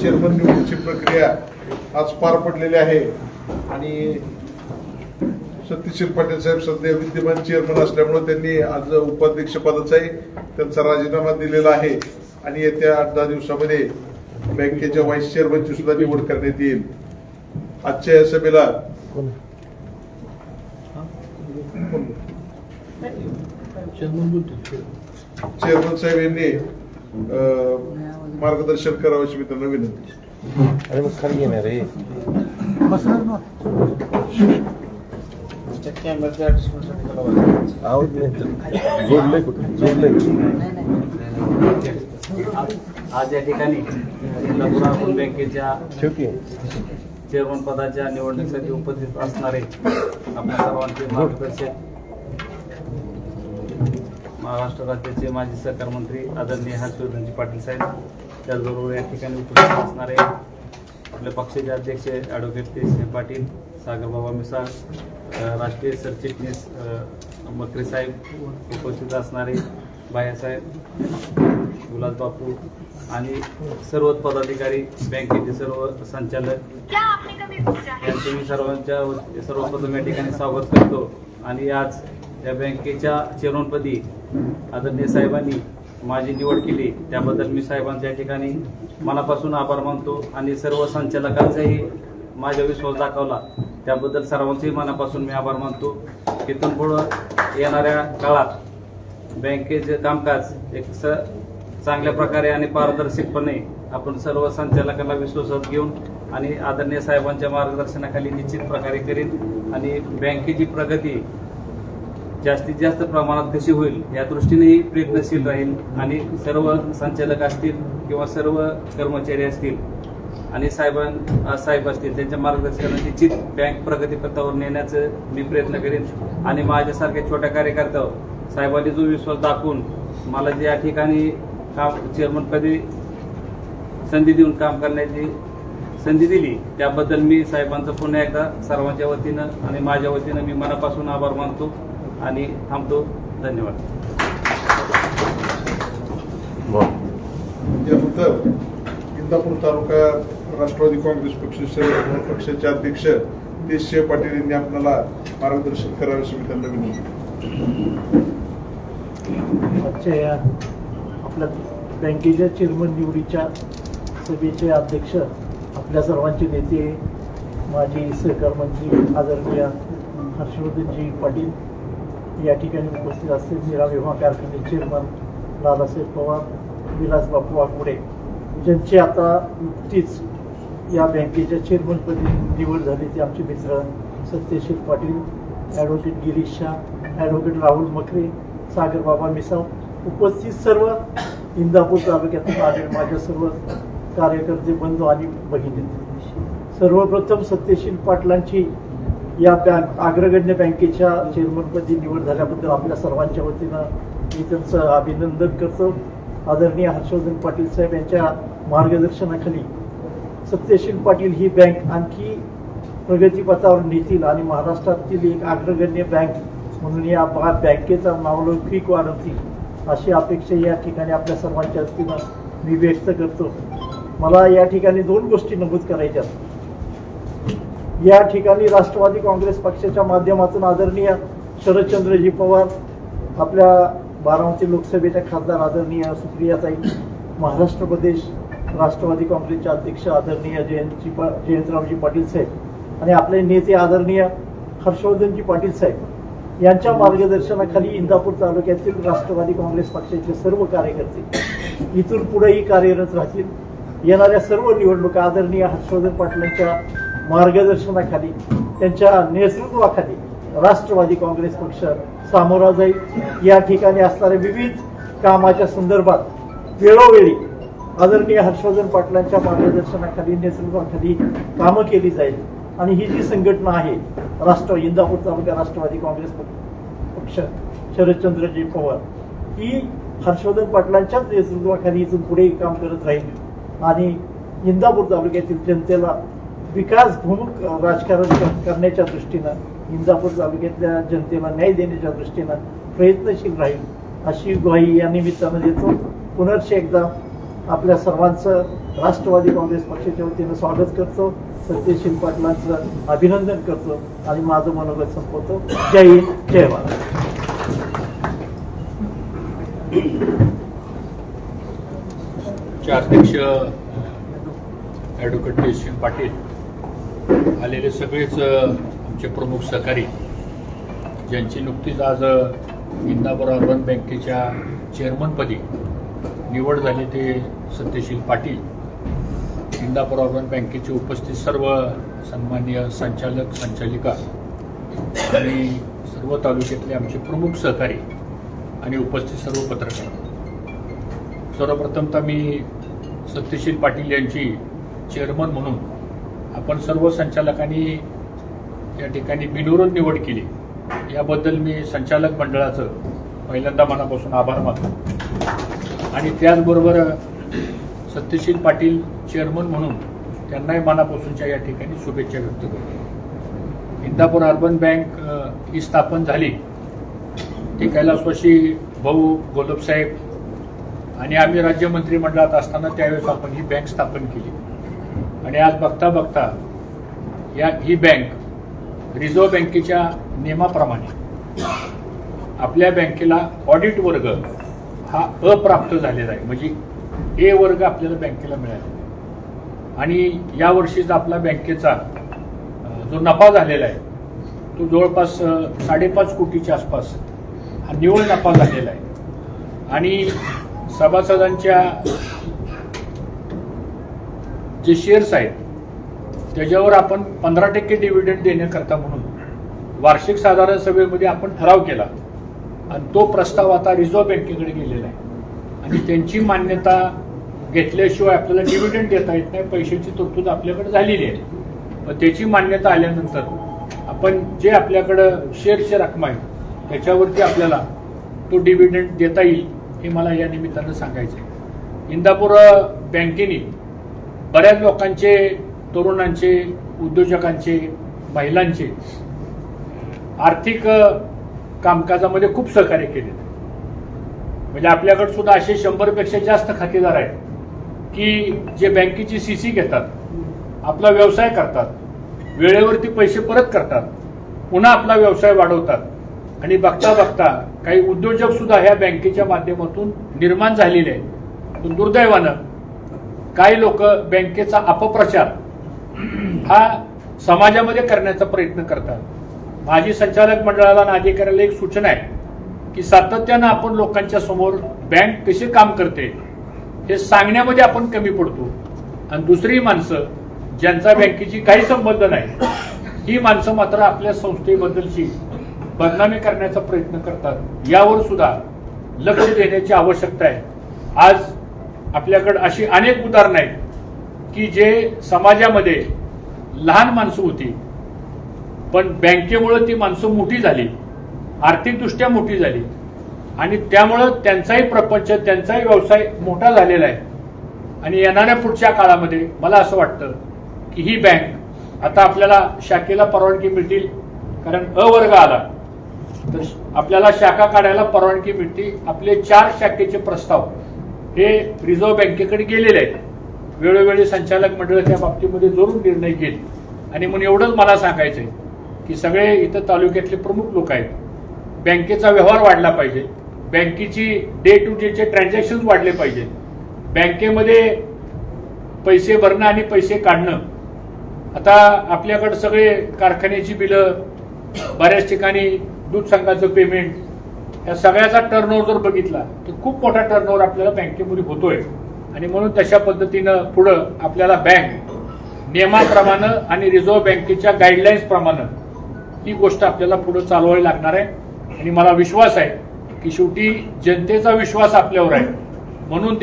Chairman निवडीची प्रक्रिया आज पार पडलेली आहे. आणि सत्यशील पाटील साहेब सध्या विद्यमान चेअरमन असल्यामुळे त्यांनी आज उपाध्यक्ष पदाचाही त्यांचा राजीनामा दिलेला आहे. आणि येत्या आठ दहा दिवसामध्ये बँकेच्या व्हाईस चेअरमनची सुद्धा निवड करण्यात येईल. आजच्या या सभेला चेअरमन साहेब यांनी मार्गदर्शन करावं अशी मी त्यांना विनंती. अरे मग खाली येणार रे. जोडलंय कुठं? जोडलंय आज या ठिकाणी अर्बन बँकेच्या ठेवते चेअरमन पदाच्या निवडणुकीसाठी उपस्थित असणारे आपल्या सर्वांचे मार्गदर्शक महाराष्ट्र राज्याचे माजी सहकार मंत्री आदरणीय हर्षवर्धनजी पाटील साहेब त्याचबरोबर या ठिकाणी उपस्थित असणारे आपल्या पक्षाचे अध्यक्ष ॲडव्होकेट तेजसिंह पाटील सागरबाबा मिसाळ राष्ट्रीय सरचिटणीस मकरे साहेब उपस्थित असणारे बायासाहेब गुलाब बापू आणि सर्व पदाधिकारी बँकेचे सर्व संचालक यांचे मी सर्वांच्या सर्वप्रथम या ठिकाणी स्वागत करतो. आणि आज या बँकेच्या चेअरमनपदी आदरणीय साहेबांनी माझी निवड केली. त्याबद्दल मी साहेबांच्या या ठिकाणी मनापासून आभार मानतो आणि सर्व संचालकांचाही माझा विश्वास दाखवला. त्याबद्दल सर्वांचेही मनापासून मी आभार मानतो. इथून पुढं येणाऱ्या काळात बँकेचे कामकाज एक स चांगल्या प्रकारे आणि पारदर्शकपणे आपण सर्व संचालकांना विश्वासात घेऊन आणि आदरणीय साहेबांच्या मार्गदर्शनाखाली निश्चित प्रकारे करीन आणि बँकेची प्रगती जास्तीत जास्त प्रमाणात कशी होईल या दृष्टीनेही प्रयत्नशील राहील आणि सर्व संचालक असतील किंवा सर्व कर्मचारी असतील आणि साहेबां साहेब असतील त्यांच्या मार्गदर्शनाची चित बँक प्रगतीपथावर नेण्याचं मी प्रयत्न करेन. आणि माझ्यासारख्या छोट्या कार्यकर्त्यावर साहेबांनी जो विश्वास दाखवून मला ज्या ठिकाणी काम चेअरमनपदी संधी देऊन काम करण्याची संधी दिली त्याबद्दल मी साहेबांचं पुन्हा एकदा सर्वांच्या वतीनं आणि माझ्या वतीनं मी मनापासून आभार मानतो. आणि थांबतो. धन्यवाद. त्यानंतर इंदापूर तालुका राष्ट्रवादी काँग्रेस पक्ष शहर पक्षाचे अध्यक्ष तेजसिंह पाटील यांनी आपल्याला मार्गदर्शन करावे अशी मी त्यांना विनंती आपल्या बँकेच्या चेअरमन निवडीच्या सभेचे अध्यक्ष आपल्या सर्वांचे नेते माजी सहकार मंत्री आदरणीय हर्षवर्धनजी पाटील या ठिकाणी उपस्थित असतील. निरा विमा कारखाने चेअरमन लालासाहेब पवार विलास बापू वाघमोडे ज्यांची आता नुकतीच या बँकेच्या चेअरमनपदी निवड झाली. ते आमचे मित्र सत्यशील पाटील ॲडव्होकेट गिरीश शाह ॲडव्होकेट राहुल मखरे सागर बाबा मिसाव उपस्थित सर्व इंदापूर तालुक्यातून आलेले माझ्या सर्व कार्यकर्ते बंधू आणि बहिणी. सर्वप्रथम सत्यशील पाटलांची या बँक अग्रगण्य बँकेच्या चेअरमनपदी निवड झाल्याबद्दल आपल्या सर्वांच्या वतीनं मी त्यांचं अभिनंदन करतो. आदरणीय हर्षवर्धन पाटील साहेब यांच्या मार्गदर्शनाखाली सत्यशील पाटील ही बँक आणखी प्रगतीपथावर नेतील आणि महाराष्ट्रातील एक अग्रगण्य बँक म्हणून या बा- बँकेचा नावलौकिक वाढवतील अशी अपेक्षा या ठिकाणी आपल्या सर्वांच्या वतीनं मी व्यक्त करतो. मला या ठिकाणी दोन गोष्टी नमूद करायच्या या ठिकाणी राष्ट्रवादी काँग्रेस पक्षाच्या माध्यमातून आदरणीय शरदचंद्रजी पवार आपल्या बारामती लोकसभेच्या खासदार आदरणीय सुप्रियाताई महाराष्ट्र प्रदेश राष्ट्रवादी काँग्रेसचे अध्यक्ष आदरणीय जयंतजी पा जयंतरावजी पाटील साहेब आणि आपले नेते आदरणीय हर्षवर्धनजी पाटील साहेब यांच्या मार्गदर्शनाखाली इंदापूर तालुक्यातील राष्ट्रवादी काँग्रेस पक्षाचे सर्व कार्यकर्ते इथून पुढेही कार्यरत राहतील. येणाऱ्या सर्व निवडणुका आदरणीय हर्षवर्धन पाटलांच्या मार्गदर्शनाखाली त्यांच्या नेतृत्वाखाली राष्ट्रवादी काँग्रेस पक्ष सामोरा जाईल. या ठिकाणी असणाऱ्या विविध कामाच्या संदर्भात वेळोवेळी आदरणीय हर्षवर्धन पाटलांच्या मार्गदर्शनाखाली नेतृत्वाखाली कामं केली जाईल. आणि ही जी संघटना आहे राष्ट्र इंदापूर तालुका राष्ट्रवादी काँग्रेस पक्ष शरदचंद्रजी पवार ही हर्षवर्धन पाटलांच्याच नेतृत्वाखाली इथून पुढे काम करत राहील. आणि इंदापूर तालुक्यातील जनतेला विकास विकासभूमक राजकारण करण्याच्या दृष्टीनं इंदापूर तालुक्यातल्या जनतेला न्याय देण्याच्या दृष्टीनं प्रयत्नशील राहील अशी ग्वाही या निमित्तानं देतो. पुनर्श एकदा आपल्या सर्वांचं राष्ट्रवादी काँग्रेस पक्षाच्या वतीनं स्वागत करतो. सत्यशील पाटलांचं अभिनंदन करतो आणि माझं मनोगत संपवतो. जय हिंद जय महाराज अध्यक्ष ॲडव्होकेट जयसिंग पाटील. आलेले सगळेच आमचे प्रमुख सहकारी ज्यांची नुकतीच आज इंदापूर अर्बन बँकेच्या चेअरमनपदी निवड झाली ते सत्यशील पाटील. इंदापूर अर्बन बँकेचे उपस्थित सर्व सन्माननीय संचालक संचालिका आणि सर्व तालुक्यातले आमचे प्रमुख सहकारी आणि उपस्थित सर्व पत्रकार. सर्वप्रथमतः मी सत्यशील पाटील यांची चेअरमन म्हणून आपण सर्व संचालकांनी या ठिकाणी बिनविरोध निवड केली. याबद्दल मी संचालक मंडळाचं पहिल्यांदा मनापासून आभार मानतो. आणि त्याचबरोबर सत्यशील पाटील चेअरमन म्हणून त्यांनाही मनापासूनच्या या ठिकाणी शुभेच्छा व्यक्त करतो. इंदापूर अर्बन बँक ही स्थापन झाली. ती कैलासवाशी भाऊ गोलबसाहेब आणि आम्ही राज्य मंत्रिमंडळात असताना त्यावेळेस आपण ही बँक स्थापन केली. आणि आज बघता बघता या ही बँक रिझर्व्ह बँकेच्या नियमाप्रमाणे आपल्या बँकेला ऑडिट वर्ग हा अप्राप्त झालेला आहे. म्हणजे ए वर्ग आपल्याला बँकेला मिळाला आणि यावर्षीचा आपला बँकेचा जो नफा झालेला आहे तो जवळपास साडेपाच कोटीच्या आसपास हा निव्वळ नफा झालेला आहे. आणि सभासदांच्या जे शेअर्स आहेत त्याच्यावर आपण पंधरा टक्के डिव्हिडंड देण्याकरता म्हणून वार्षिक साधारण सभेमध्ये आपण ठराव केला. आणि तो प्रस्ताव आता रिझर्व्ह बँकेकडे गेलेला आहे. आणि त्यांची मान्यता घेतल्याशिवाय आपल्याला डिव्हिडंड देता येत नाही पैशाची तरतूद आपल्याकडे झालेली आहे. पण त्याची मान्यता आल्यानंतर आपण जे आपल्याकडं शेअरची रक्कम आहे त्याच्यावरती आपल्याला तो डिव्हिडंड देता येईल हे मला या निमित्तानं सांगायचं आहे इंदापूर बँकेने बऱ्याच लोकांचे तरुणांचे उद्योजकांचे महिलांचे आर्थिक कामकाजामध्ये खूप सहकार्य केले. म्हणजे आपल्याकडे सुद्धा असे शंभरपेक्षा जास्त खातेदार आहेत की जे बँकेची सी सी घेतात आपला व्यवसाय करतात वेळेवरती पैसे परत करतात पुन्हा आपला व्यवसाय वाढवतात. आणि बघता बघता काही उद्योजक सुद्धा ह्या बँकेच्या माध्यमातून निर्माण झालेले आहेत. पण दुर्दैवानं काही लोक बँकेचा अपप्रचार हा समाजामध्ये करण्याचा प्रयत्न करतात. माजी संचालक मंडळाला आणि अधिकाऱ्याला एक सूचना आहे की सातत्यानं आपण लोकांच्या समोर बँक कसे काम करते हे सांगण्यामध्ये आपण कमी पडतो. आणि दुसरी माणसं ज्यांचा बँकेची काही संबंध नाही ही माणसं मात्र आपल्या संस्थेबद्दलची बदनामी करण्याचा प्रयत्न करतात. यावर सुद्धा लक्ष देण्याची आवश्यकता आहे. आज आपल्याकडं अशी अनेक उदाहरणं आहेत की जे समाजामध्ये लहान माणसं होती पण बँकेमुळे ती माणसं मोठी झाली आर्थिकदृष्ट्या मोठी झाली. आणि त्यामुळं त्यांचाही प्रपंच त्यांचाही व्यवसाय मोठा झालेला आहे. आणि येणाऱ्या पुढच्या काळामध्ये मला असं वाटतं की ही बँक आता आपल्याला शाखेला परवानगी मिळतील कारण अ वर्ग आला. तर आपल्याला शाखा काढायला परवानगी मिळते आपले चार शाखेचे प्रस्ताव. हे रिझर्व्ह बँकेकडे गेलेले आहेत. वेळोवेळी संचालक मंडळ त्या बाबतीमध्ये जोरून निर्णय घेईल आणि म्हणून एवढंच मला सांगायचं आहे की सगळे इथं तालुक्यातले प्रमुख लोक आहेत. बँकेचा व्यवहार वाढला पाहिजे. बँकेची डे टू डेचे ट्रान्झॅक्शन वाढले पाहिजे. बँकेमध्ये पैसे भरणं आणि पैसे काढणं. आता आपल्याकडं सगळे कारखान्याची बिलं बऱ्याच ठिकाणी दूध संघाचं पेमेंट या सगळ्याचा टर्नओव्हर जर बघितला तर खूप मोठा टर्नओव्हर आपल्याला बँकेमध्ये होतोय. आणि म्हणून तशा पद्धतीनं पुढं आपल्याला बँक नियमाप्रमाणे आणि रिझर्व्ह बँकेच्या गाईडलाईन्स प्रमाणे ही गोष्ट आपल्याला पुढे चालवावी लागणार आहे. आणि मला विश्वास आहे की शेवटी जनतेचा विश्वास आपल्यावर आहे. म्हणून